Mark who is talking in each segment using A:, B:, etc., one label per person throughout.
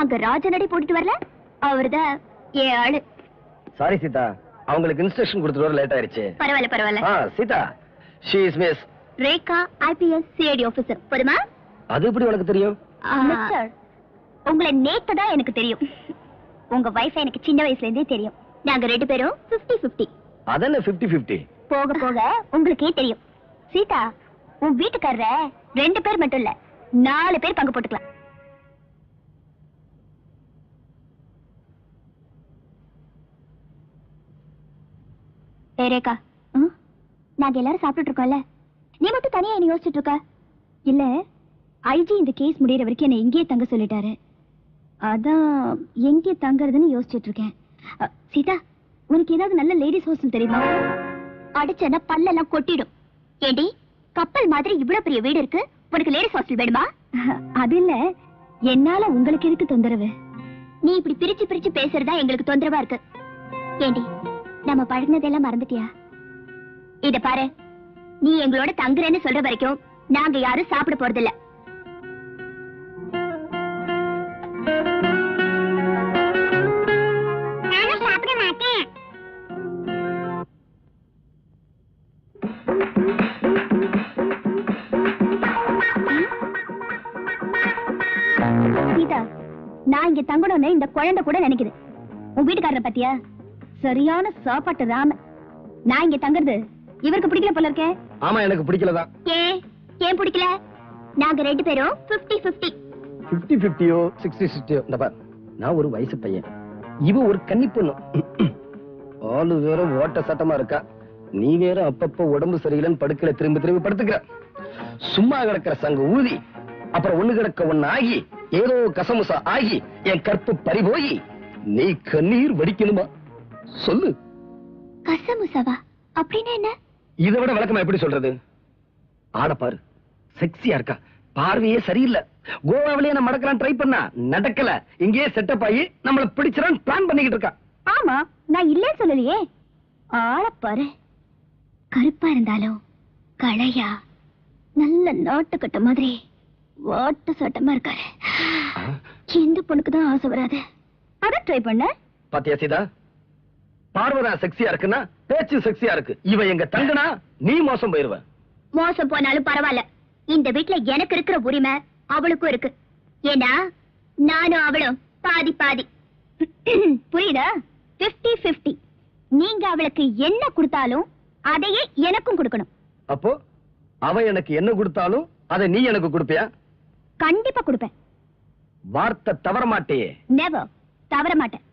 A: அங்க ராஜனடி போட்டுட்டு வரல? அவர்தான் ஏ ஆளு.
B: சாரி சீதா. அவங்களுக்கு இன்ஸ்ட்ரக்ஷன் கொடுத்துட்டு வர லேட் ஆயிருச்சு.
A: பரவாயில்ல பரவாயில்ல.
B: ஆ Seetha. She is miss
A: Rekha IPS CID officer போதுமா?
B: அது எப்படி உனக்கு தெரியும்?
A: மிஸ்டர் உங்களை நேத்து தான் எனக்கு தெரியும். உங்க வைஃப் எனக்கு சின்ன வயசுல இருந்தே தெரியும். நாங்க ரெண்டு பேரும் 50 50
B: அதென்ன 50 50
A: போக போக உங்களுக்கே தெரியும். சீதா உன் வீட்டுக்காரர ரெண்டு பேர் மட்டும் இல்ல நாலு பேர் பங்கு போட்டுக்கலாம். ம்? நாங்க எல்லாரும் சாப்பிட்டுட்டு இருக்கோம்ல நீ மட்டும் தனியா என்ன யோசிச்சுட்டு இருக்க இல்ல ஐஜி இந்த கேஸ் முடியற வரைக்கும் என்ன இங்கேயே தங்க சொல்லிட்டாரு. அதான் எங்கே தங்குறதுன்னு யோசிச்சுட்டு இருக்கேன் சீதா உனக்கு ஏதாவது நல்ல லேடிஸ் ஹாஸ்டல் தெரியுமா? அடிச்சனா பல்லெல்லாம் கொட்டிடும். ஏடி கப்பல் மாதிரி இவ்வளவு பெரிய வீடு இருக்கு. உனக்கு லேடிஸ் ஹாஸ்டல் வேணுமா? அது இல்ல. என்னால உங்களுக்கு எதுக்கு தொந்தரவு? நீ இப்படி பிரிச்சு பிரிச்சு பேசுறதா எங்களுக்கு தொந்தரவா இருக்கு. ஏண்டி நம்ம பழகினதெல்லாம் மறந்துட்டியா? இத பாரு நீ எங்களோட தங்குறேன்னு சொல்ற வரைக்கும் நாங்க யாரும் சாப்பிட போறதில்ல. நான் இங்க தங்கணும்னு இந்த குழந்தை கூட நினைக்குது. உன் வீட்டுக்காரரை பத்தியா? சரியான சாப்பாட்டு ராம. நான் இங்க தங்குறது. இவருக்கு பிடிக்கல போல இருக்கே.
B: ஆமா எனக்கு பிடிக்கலதான்
A: ஏன் ஏன் பிடிக்கல? நாங்க ரெண்டு பேரும் 50 50
B: 50 50யோ 60 60யோ இந்த பார். நான் ஒரு வயசு பையன். இவ ஒரு கன்னி பொண்ணு. ஆளு வேற ஓட்ட சட்டமா இருக்கா. நீ வேற அப்பப்ப உடம்பு சரியில்லைன்னு படுக்கல திரும்ப திரும்பி படுத்துக்கிற. சும்மா கிடக்கிற சங்க ஊதி அப்புறம் ஒண்ணு கிடக்க ஒண்ணு ஆகி ஏதோ கசமுசா ஆகி என் கற்பு பறி போய் நீ கண்ணீர் வடிக்கணுமா? சொல்லு.
A: கசமுசவா அப்படின்னு என்ன?
B: இதை விட விளக்கமா எப்படி சொல்றது? ஆட பாரு. செக்ஸியா இருக்கா? பார்வையே சரியில்லை. கோவாவிலேயே நான் மடக்கலாம் ட்ரை பண்ணா நடக்கல. இங்கேயே செட்டப் ஆகி நம்மள பிடிச்சிடான்னு பிளான் பண்ணிக்கிட்டு இருக்கா.
A: ஆமா நான் இல்ல சொல்லலையே. ஆள பாரு. கருப்பா இருந்தாலும் களையா நல்ல நாட்டுக்கட்ட மாதிரி வாட்ட சட்டமா இருக்காரு. எந்த பொண்ணுக்கு தான் ஆசை வராது. அத ட்ரை பண்ண
B: பாத்தியா சீதா? பார்வதான் செக்ஸியா இருக்குன்னா பேச்சு செக்ஸியா இருக்கு. இவ எங்க தங்குனா நீ மோசம் போயிருவ.
A: மோசம் போனாலும் பரவாயில்ல. இந்த வீட்ல எனக்கு இருக்கிற உரிமை அவளுக்கும் இருக்கு. ஏன்னா நானும் அவளும் பாதி பாதி. புரியுதா? 50 50 நீங்க அவளுக்கு என்ன கொடுத்தாலும் அதையே எனக்கும் கொடுக்கணும்.
B: அப்போ அவ எனக்கு என்ன கொடுத்தாலும் அதை நீ எனக்கு கொடுப்பியா?
A: கண்டிப்பா கொடுப்பேன்.
B: வார்த்தை தவற மாட்டேயே.
A: நெவர் தவற மாட்டேன்.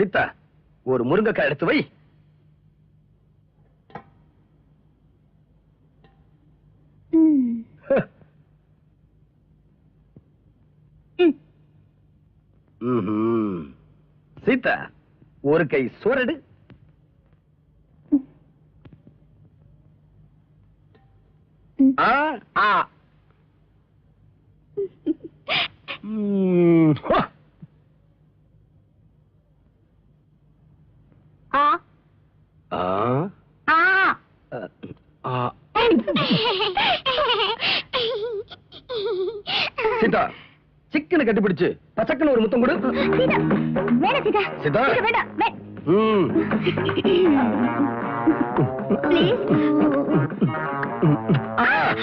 B: சீதா ஒரு முருங்கைக்காய் எடுத்து வை. சீதா ஒரு கை சோரடு
A: ம்.
B: ஆ ஆ ம், ஹோ.
A: ஆ
B: ஆ
A: ஆ
B: அ, ஆ சீதா சிக்கனை கட்டிப்பிடிச்சு பசக்கன ஒரு முத்தம் கொடு.
A: சீதா வேணாம் சீதா.
B: சீதா.
A: சீதா, வேண்டாம் வே-
B: ம். ஆ.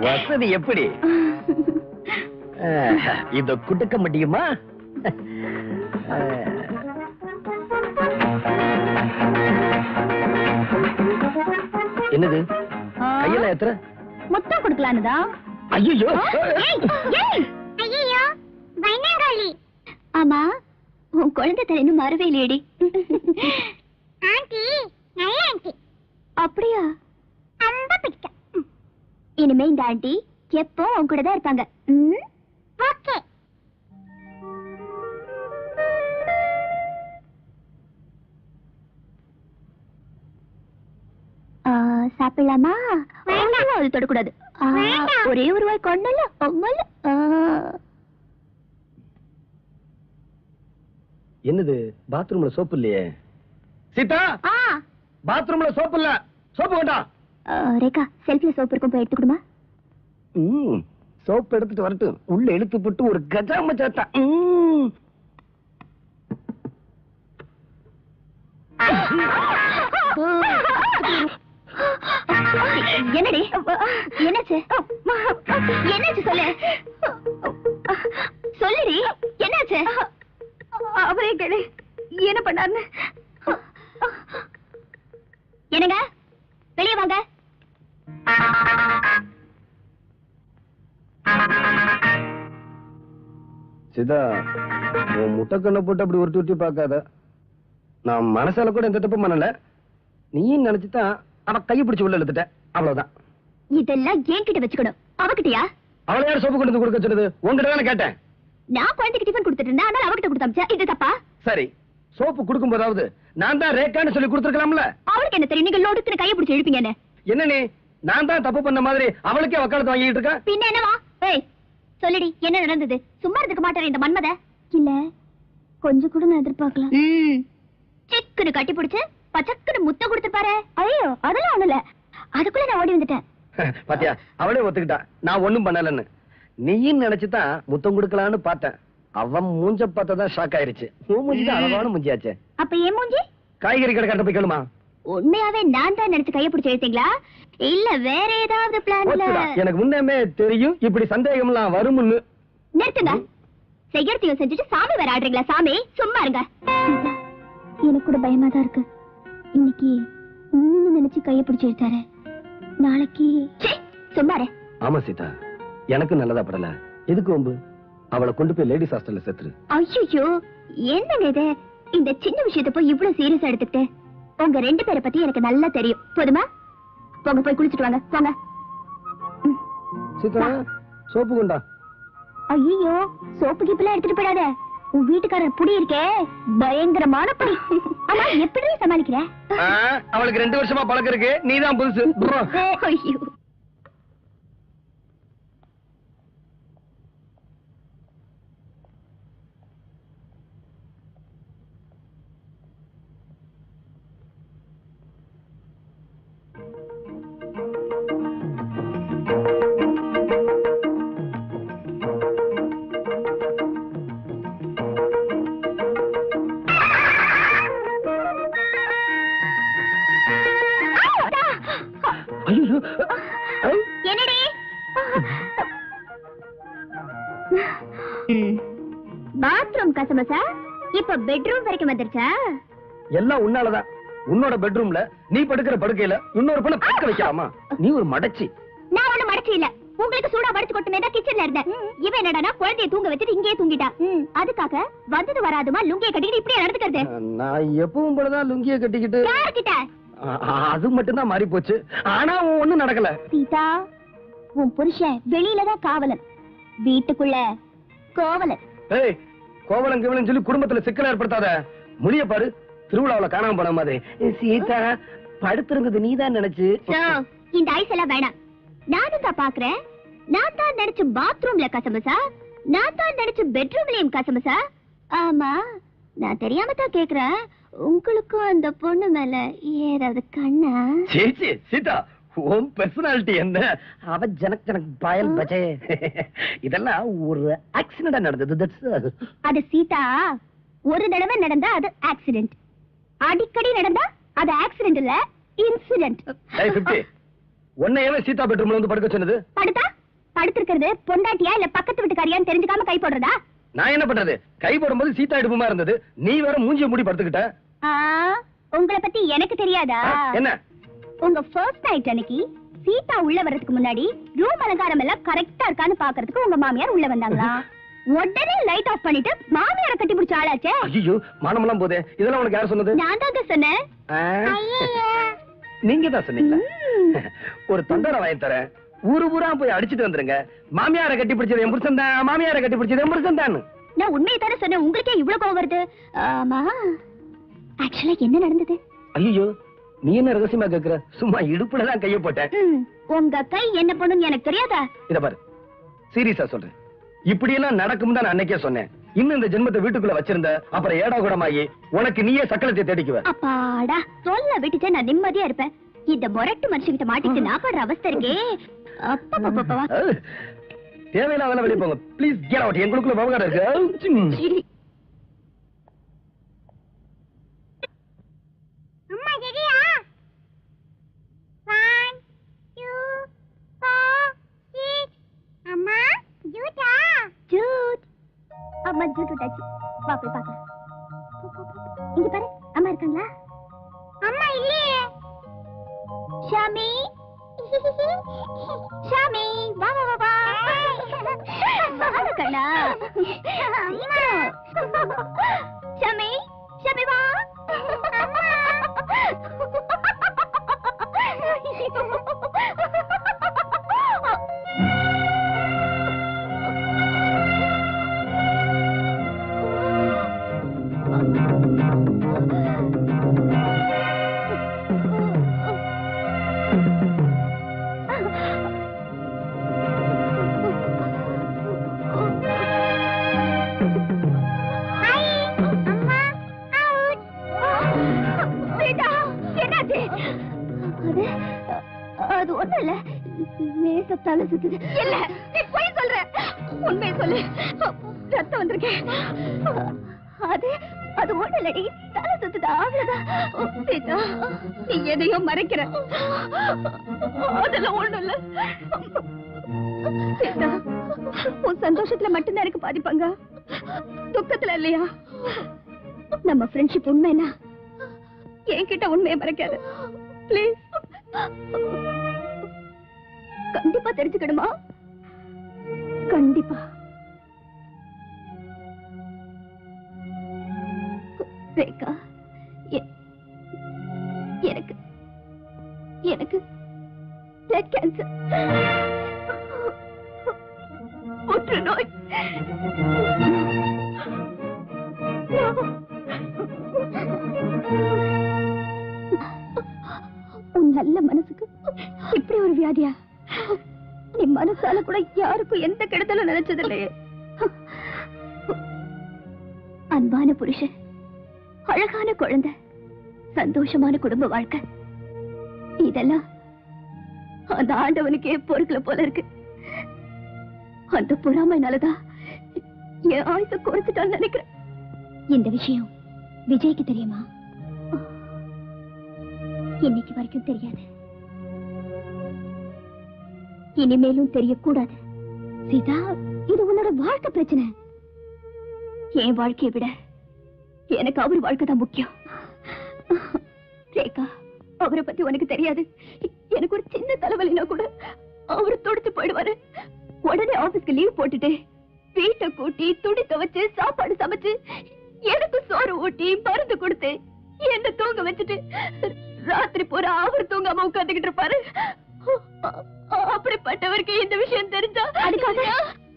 B: வசதி எப்படி? இத குடுக்க முடியுமா என்னது. கையில எத்தனை
A: முத்தம் கொடுக்கலான்னு தான்
B: ஐயோ
A: ஐயோ பயனாங்காளி ஆமா உன் குழந்தை தலை இன்னும் மறவே இல்லையடி. ஆண்டி நல்ல ஆண்டி. அப்படியா? ரொம்ப பிடிக்கும். இனிமே இந்த ஆண்டி எப்போ உன் கூட தான் இருப்பாங்க. ஓகே சாப்பிடலாமா? வேண்டாம். அது தொடக்கூடாது. ஆ, ஒரே ஒரு வாய் கொண்டல அம்மல
B: என்னது பாத்ரூம்ல சோப்பு இல்லையே? சீதா!
A: ஆ.
B: பாத்ரூம்ல சோப்பு இல்ல. சோப்பு
A: ஆ, ரேகா செல்ஃபில சோப்பு இருக்கும் போய் எடுத்துக்கிடுமா
B: ம், சோப் எடுத்துட்டு வரட்டும் உள்ள இழுத்து போட்டு ஒரு கஜாம சாத்தா. ம்.
A: என்னடி? என்னாச்சு? என்னாச்சு சொல்லு? சொல்லுடி என்னாச்சு? அவரே கேளு என்ன பண்ணாருன்னு? என்னங்க? வெளியே வாங்க.
B: சிதா உன் முட்டைக்கண்ணை போட்டு அப்படி ஒரு தூட்டி பார்க்காத. நான் மனசால கூட எந்த தப்பும் பண்ணல. நீயும் நினைச்சுதான் அவ கையை பிடிச்சு உள்ள இழுத்துட்ட அவ்வளவுதான்.
A: இதெல்லாம் என்கிட்ட வச்சுக்கணும். அவகிட்டயா?
B: அவளை யார் சோப்பு கொண்டு வந்து கொடுக்க சொன்னது உங்ககிட்ட தானே கேட்டேன்.
A: நான் குழந்தைக்கு டிஃபன் கொடுத்துட்டு இருந்தேன். ஆனால் அவகிட்ட கொடுத்தாமிச்சா இது தப்பா?
B: சரி. சோப்பு கொடுக்கும் போதாவது நான் தான் ரேக்கான்னு சொல்லி கொடுத்துருக்கலாம்ல?
A: அவளுக்கு என்ன தெரியும்? நீங்க லோடுக்கு கையை பிடிச்சி இழுப்பீங்கன்னு.
B: என்ன நீ? நான் தான் தப்பு பண்ண மாதிரி அவளுக்கே வக்காலத்து வாங்கிட்டு இருக்கேன்
A: பின்ன என்னவா? ஏய் சொல்லுடி என்ன நடந்தது? சும்மா இருந்துக்க மாட்டாரு இந்த மன்மத. இல்ல கொஞ்சம் கூட நான் எதிர்பார்க்கலாம் சிக்குன்னு கட்டி பிடிச்சு பச்சக்குன்னு முத்தம் கொடுத்துப்பாரு ஐயோ அதெல்லாம் ஒண்ணுல அதுக்குள்ள நான் ஓடி வந்துட்டேன்.
B: பாத்தியா அவளே ஒத்துக்கிட்டா. நான் ஒண்ணும் பண்ணலன்னு. நீயும் நினைச்சுதான் முத்தம் கொடுக்கலான்னு பார்த்தேன். அவன் மூஞ்ச பார்த்ததான் ஷாக் ஆயிருச்சு. உன் மூஞ்சி தான் அழகான மூஞ்சியாச்சே.
A: அப்ப ஏன் மூஞ்சி?
B: காய்கறி கடைக்காரட்ட போய் கேளுமா?
A: உண்மையாவே நான் தான் நினைச்சு கைய பிடிச்சு எடுத்தீங்களா இல்ல வேற ஏதாவது பிளான்ல.
B: எனக்கு முன்னமே தெரியும் இப்படி சந்தேகம்லாம் வரும்னு
A: நிறுத்துங்க. செய்யறதையும் செஞ்சுட்டு சாமி வேற ஆடுறீங்களா சாமி? சும்மா இருங்க. எனக்கு கூட பயமா தான் இருக்கு. இன்னைக்கு நினைச்சு கைய பிடிச்சு எடுத்தாரு நாளைக்கு சும்மா இரு.
B: ஆமா சீதா எனக்கு நல்லதா படல. எதுக்கு வம்பு? அவளை கொண்டு போய் லேடிஸ் ஹாஸ்டல்ல சேர்த்துரு.
A: ஐயோ என்னங்க இது? இந்த சின்ன விஷயத்தை போய் இவ்வளவு சீரியஸா எடுத்துக்கிட்டு? உங்க ரெண்டு பேரை பத்தி எனக்கு நல்லா தெரியும். போதுமா? போங்க போய் குளிச்சிட்டு வாங்க. போங்க.
B: சீதா சோப்பு கொண்டா.
A: ஐயோ சோப்பு கீப்பெல்லாம் எடுத்துட்டு போயிடாத. உன் வீட்டுக்காரர் புடி இருக்கே? பயங்கரமான புடி. ஆமா எப்படி சமாளிக்கிற?
B: அவளுக்கு ரெண்டு வருஷமா பழக்கம் இருக்கு. நீதான் புதுசு.
A: பெட்ரூம் வரைக்கும் வந்துருச்சா?
B: எல்லாம் உன்னாலதான். உன்னோட பெட்ரூம்ல நீ படுக்கிற படுக்கையில இன்னொரு பொண்ணு படுக்க வைக்கலாமா? நீ ஒரு மடச்சி.
A: நான் ஒண்ணு மறைச்சு இல்ல. உங்களுக்கு சூடா வடிச்சு கொட்டுமே தான் கிச்சன்ல இருந்தேன். இவன் என்னடானா குழந்தைய தூங்க வச்சுட்டு இங்கேயே தூங்கிட்டா. அதுக்காக வந்தது வராதுமா? லுங்கிய கட்டிக்கிட்டு இப்படியே நடந்துக்கிறது?
B: நான் எப்பவும் போலதான் லுங்கிய கட்டிக்கிட்டு. அது மட்டும்தான் மாறி போச்சு ஆனா ஒண்ணும் நடக்கல.
A: சீதா உன் புருஷன் வெளியில தான் காவலன். வீட்டுக்குள்ள கோவலன்.
B: ஏய் கோவலம் கிவலம் சொல்லி குடும்பத்துல சிக்கல் ஏற்படுத்தாத. முடிய பாரு திருவிழாவுல காணாம போன மாதிரி. சீதா படுத்திருந்தது நீதான் நினைச்சு.
A: சோ, இந்த ஐஸ் எல்லாம் வேணாம். நானும் தான் பாக்குறேன் நான் தான் நினைச்ச பாத்ரூம்ல கசமசா நான் தான் நினைச்ச பெட்ரூம்லயும் கசமசா ஆமா நான் தெரியாம தான் கேக்குறேன். உங்களுக்கும் அந்த பொண்ணு மேல ஏதாவது கண்ணா?
B: சீதா உன் பெர்சனாலிட்டி என்ன? அவ ஜனக் ஜனக் பயல் பஜே. இதெல்லாம் ஒரு ஆக்சிடென்டா நடந்தது தட்ஸ்
A: அது சீதா ஒரு தடவை நடந்தா அது ஆக்சிடென்ட் அடிக்கடி நடந்தா அது ஆக்சிடென்ட் இல்ல இன்சிடென்ட்
B: பிப்டி உன்னையவே சீதா பெட்ரூம்ல வந்து படுக்க சொன்னது?
A: படுத்தா? படுத்திருக்கிறது பொண்டாட்டியா இல்ல பக்கத்து வீட்டுக்காரியான்னு தெரிஞ்சுக்காம கை போடுறதா?
B: நான் என்ன பண்றது? கை போடும்போது சீதா இடுப்புமா இருந்தது? நீ வேற மூஞ்சிய மூடி படுத்துக்கிட்ட.
A: உங்களை பத்தி எனக்கு தெரியாதா?
B: என்ன?
A: உங்க ஃபர்ஸ்ட் நைட் அன்னைக்கு சீதா உள்ள வர்றதுக்கு முன்னாடி ரூம் அலங்காரம் எல்லாம் கரெக்டா இருக்கான்னு பாக்குறதுக்கு உங்க மாமியார் உள்ள வந்தாங்களா? உடனே லைட் ஆஃப் பண்ணிட்டு மாமியாரை கட்டி பிடிச்ச ஆளாச்சே.
B: ஐயோ மானமெல்லாம் போதே. இதெல்லாம் உனக்கு யார் சொன்னது?
A: நான் சொன்னேன்.
B: நீங்க தான் சொன்னீங்களா?
A: ம்.
B: ஒரு தொண்டரை வாங்கி தரேன். ஊரு ஊரா போய் அடிச்சிட்டு வந்துருங்க. மாமியாரை கட்டி பிடிச்சது என் புருஷன் தான். மாமியாரை கட்டி பிடிச்சது என் புருஷன் தான்.
A: நான் உண்மையை தானே சொன்னேன். உங்களுக்கே இவ்வளவு கோவம் வருது. ஆமா. ஆக்சுவலா என்ன நடந்தது?
B: ஐயோ நீ என்ன ரகசியமா கேக்குற? சும்மா இடுப்புல தான் கைய போட்டேன்.
A: உங்க கை என்ன பண்ணுன்னு எனக்கு தெரியாதா?
B: இத பாரு. சீரியஸா சொல்றேன். இப்படி எல்லாம் நடக்கும் தான் அன்னைக்கே சொன்னேன். இன்னும் இந்த ஜென்மத்தை வீட்டுக்குள்ள வச்சிருந்த அப்புறம் ஏடா கூடமாயி உனக்கு நீயே சக்கலத்தை தேடிக்குவ.
A: அப்பாடா சொல்ல விட்டுட்டு நான் நிம்மதியா இருப்பேன். இந்த முரட்டு மனுஷங்கிட்ட மாட்டிட்டு நான் படுற அவஸ்தை இருக்கே.
B: அஹ், தேவையில்லாத வெளியே போங்க. ப்ளீஸ் கேட் அவுட் எங்களுக்குள்ள விவகாரம் இருக்கு.
A: விட்டாச்சு வா போய் பார்க்கலாம். போ, போ, போ. இங்க பாரு அம்மா இருக்காங்களா?
C: அம்மா இல்லையே.
A: ஷாமி. ஷாமி வா வா வா வா. வாங்க கண்ணா ஷாமி ஷாமி வா. இல்ல லேசா தலை சுத்துது. இல்ல நீ போய் சொல்ற. உண்மையை சொல்லு. ரத்தம் வந்திருக்கேன் அது அது ஒண்ணும் இல்லடி. தலை சுத்துது அவ்வளவுதான். சீதா நீ எதையோ மறைக்கிற. அதெல்லாம் ஒண்ணும் இல்ல. சீதா உன் சந்தோஷத்துல மட்டும்தான் எனக்கு பாதிப்பாங்க. துக்கத்துல இல்லையா? நம்ம ஃப்ரெண்ட்ஷிப் உண்மைனா என்கிட்ட உண்மையை மறைக்காது. ப்ளீஸ் கண்டிப்பா தெரிஞ்சுக்கணுமா? கண்டிப்பா. ரேகா எனக்கு எனக்கு பிளட் கேன்சர் புற்றுநோய். உன் நல்ல மனசுக்கு இப்படி ஒரு வியாதியா? யாருக்கும் எந்த கெடுதலும் நினைச்சதில்லையே. அன்பான புருஷன் அழகான குழந்தை சந்தோஷமான குடும்ப வாழ்க்கை. இதெல்லாம் அந்த ஆண்டவனுக்கே பொறுக்கல போல இருக்கு. அந்த பொறாமைனாலதான் என் ஆயுச குறைச்சிட்டான்னு நினைக்கிறேன். இந்த விஷயம் விஜய்க்கு தெரியுமா? இன்னைக்கு வரைக்கும் தெரியாது. இனிமேலும் தெரியக்கூடாது. சீதா இது உன்னோட வாழ்க்கை பிரச்சனை. என் வாழ்க்கையை விட எனக்கு அவர் வாழ்க்கை தான் முக்கியம். ரேகா அவரை பத்தி உனக்கு தெரியாது. எனக்கு ஒரு சின்ன தலைவலினா கூட அவரு துடிச்சு போயிடுவாரு. உடனே ஆபீஸ்க்கு லீவ் போட்டுட்டு வீட்டை கூட்டி துணி துவைச்சு சாப்பாடு சமைச்சு எனக்கு சோறு ஊட்டி மருந்து கொடுத்து என்ன தூங்க வச்சுட்டு ராத்திரி பூரா அவர் தூங்காம உட்காந்துக்கிட்டு இருப்பாரு. அப்படிப்பட்டவருக்கு இந்த விஷயம் தெரிஞ்சா? அதுக்காக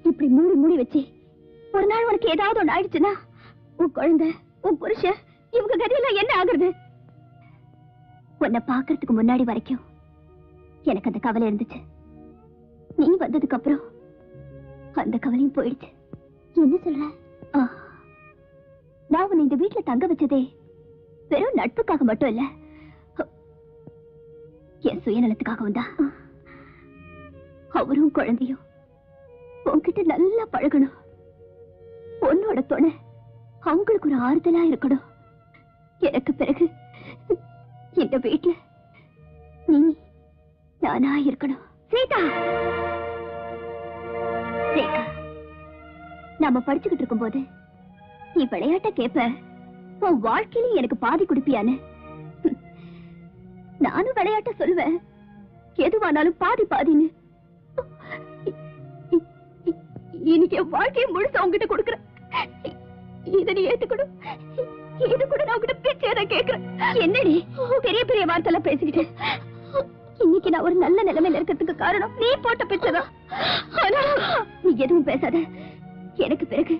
A: இப்படி மூடி மூடி வச்சு ஒரு நாள் உனக்கு ஏதாவது ஒண்ணு ஆயிடுச்சுன்னா உன் குழந்தை உன் புருஷ இவங்க கதையெல்லாம் என்ன ஆகுறது? உன்னை பாக்குறதுக்கு முன்னாடி வரைக்கும் எனக்கு அந்த கவலை இருந்துச்சு. நீ வந்ததுக்கு அப்புறம் அந்த கவலையும் போயிடுச்சு. என்ன சொல்ற? நான் உன்னை இந்த வீட்டுல தங்க வச்சதே வெறும் நட்புக்காக மட்டும் இல்ல என் சுயநலத்துக்காக வந்தா. அவரும் குழந்தையும் உன்கிட்ட நல்லா பழகணும். உன்னோட துணை அவங்களுக்கு ஒரு ஆறுதலா இருக்கணும். எனக்கு பிறகு இந்த வீட்டுல நீ நானா இருக்கணும். சீதா ரேகா நாம படிச்சுக்கிட்டு இருக்கும் போது நீ விளையாட்ட கேப்ப. உன் வாழ்க்கையில எனக்கு பாதி கொடுப்பியான்னு நானும் விளையாட்ட சொல்லுவேன். எதுவானாலும் பாதி பாதின்னு. இன்னைக்கு என் வாழ்க்கையை முழுசா உங்ககிட்ட கொடுக்குறேன். இத நீ ஏத்துக்கணும். இது கூட நான் உங்ககிட்ட பிச்சை தான் கேக்குறேன் என்னடி? பெரிய பெரிய வார்த்தைலாம் பேசிக்கிட்டு. இன்னைக்கு நான் ஒரு நல்ல நிலைமையில இருக்கிறதுக்கு காரணம் நீ போட்ட பிச்சை தான். ஆனா நீ எதுவும் பேசாத. எனக்கு பிறகு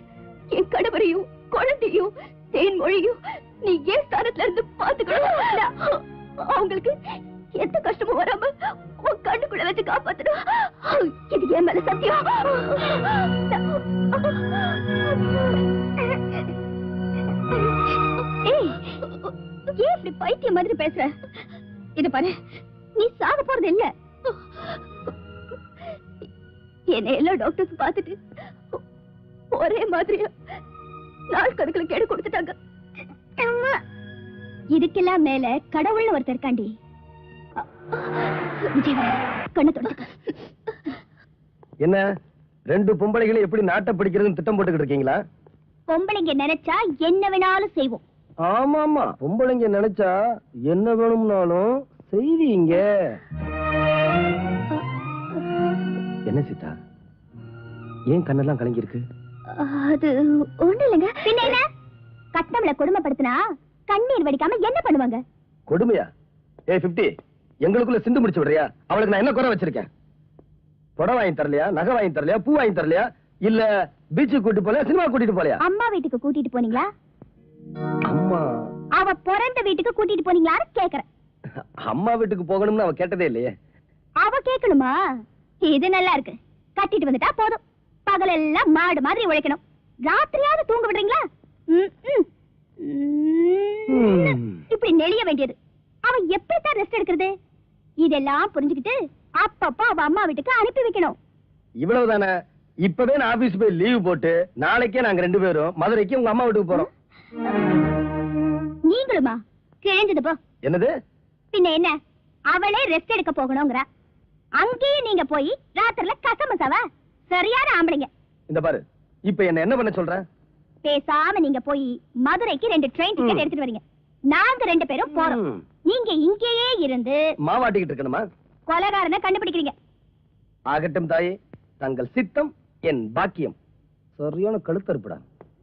A: என் கணவரையும் குழந்தையும் தேன்மொழியும் நீ ஏன் ஸ்தானத்துல இருந்து பாத்துக்கணும் அவங்களுக்கு எந்த கஷ்டமும் வராம உன் கண்ணுக்குள்ள வச்சு காப்பாத்தணும். இது என் மேல சத்தியம். ஏன் இப்படி பைத்திய மாதிரி பேசுற? இது பாரு நீ சாக போறது இல்ல என்னை எல்லா டாக்டர்ஸ் பார்த்துட்டு ஒரே மாதிரியா நாள் கணக்குல கேடு கொடுத்துட்டாங்க. இதுக்கெல்லாம் மேல கடவுள்னு ஒருத்தர் இருக்காண்டி. விஜய் கண்ணு தொடச்சுக்க
B: என்ன ரெண்டு பொம்பளைகளை எப்படி நாட்டை பிடிக்கிறதுன்னு திட்டம் போட்டுக்கிட்டு இருக்கீங்களா?
A: பொம்பளைங்க நினைச்சா என்ன வேணாலும் செய்வோம்.
B: ஆமா ஆமா பொம்பளைங்க நினைச்சா என்ன வேணும்னாலும் செய்வீங்க. என்ன சீதா ஏன் கண்ணெல்லாம் கலங்கி இருக்கு
A: அது ஒண்ணு இல்லைங்க. பின்ன என்ன? கட்டணம்ல கொடுமைப்படுத்தினா? கண்ணீர் வடிக்காம என்ன பண்ணுவாங்க?
B: கொடுமையா? ஏ பிப்டி எங்களுக்குள்ள சிந்து முடிச்சு விடுறியா? அவளுக்கு நான் என்ன குறை வச்சிருக்கேன்? புடவை வாங்கி தரலையா? நகை வாங்கி தரலையா? பூ வாங்கி தரலையா? இல்ல பீச்சுக்கு கூட்டிட்டு போலையா? சினிமா கூட்டிட்டு போலையா?
A: அம்மா வீட்டுக்கு கூட்டிட்டு போனீங்களா?
B: அம்மா.
A: அவ பிறந்த வீட்டுக்கு கூட்டிட்டு போனீங்களான்னு கேக்குறேன்.
B: அம்மா வீட்டுக்கு போகணும்னு அவ கேட்டதே இல்லையே.
A: அவ கேட்கணுமா இது நல்லா இருக்கு. கட்டிட்டு வந்துட்டா போதும். பகலெல்லாம் மாடு மாதிரி உழைக்கணும். ராத்திரியாவது தூங்க விடுறீங்களா? ம், ம். இப்படி நெளிய வேண்டியது. அவன் எப்படித்தான் ரெஸ்ட் எடுக்கிறது? இதெல்லாம் புரிஞ்சுக்கிட்டு அப்பப்ப அவ அம்மா வீட்டுக்கு அனுப்பி வைக்கணும்.
B: இவ்வளவுதானே? இப்பவே நான் ஆபீஸ் போய் லீவ் போட்டு நாளைக்கே நாங்க ரெண்டு பேரும் மதுரைக்கு உங்க அம்மா வீட்டுக்கு போறோம்.
A: நீங்களுமா? கிழிஞ்சது போ.
B: என்னது?
A: பின்ன என்ன? அவளே ரெஸ்ட் எடுக்க போகணுங்கிறா. அங்கேயே நீங்க போய் ராத்திரில கசமசாவா சரியான ஆம்பளைங்க.
B: இந்த பாரு இப்ப என்ன என்ன பண்ண சொல்ற?
A: பேசாம நீங்க போய் மதுரைக்கு ரெண்டு ட்ரெயின். டிக்கெட் எடுத்துட்டு வரீங்க. நாங்க ரெண்டு பேரும் போறோம். நீங்க இங்கேயே இருந்து
B: மாவாட்டிக்கிட்டு இருக்கணுமா?
A: கொலகாரனை கண்டுபிடிக்கிறீங்க.
B: ஆகட்டும் தாயே தங்கள் சித்தம் என் பாக்கியம். சரியான கழுத்தறுப்புடா.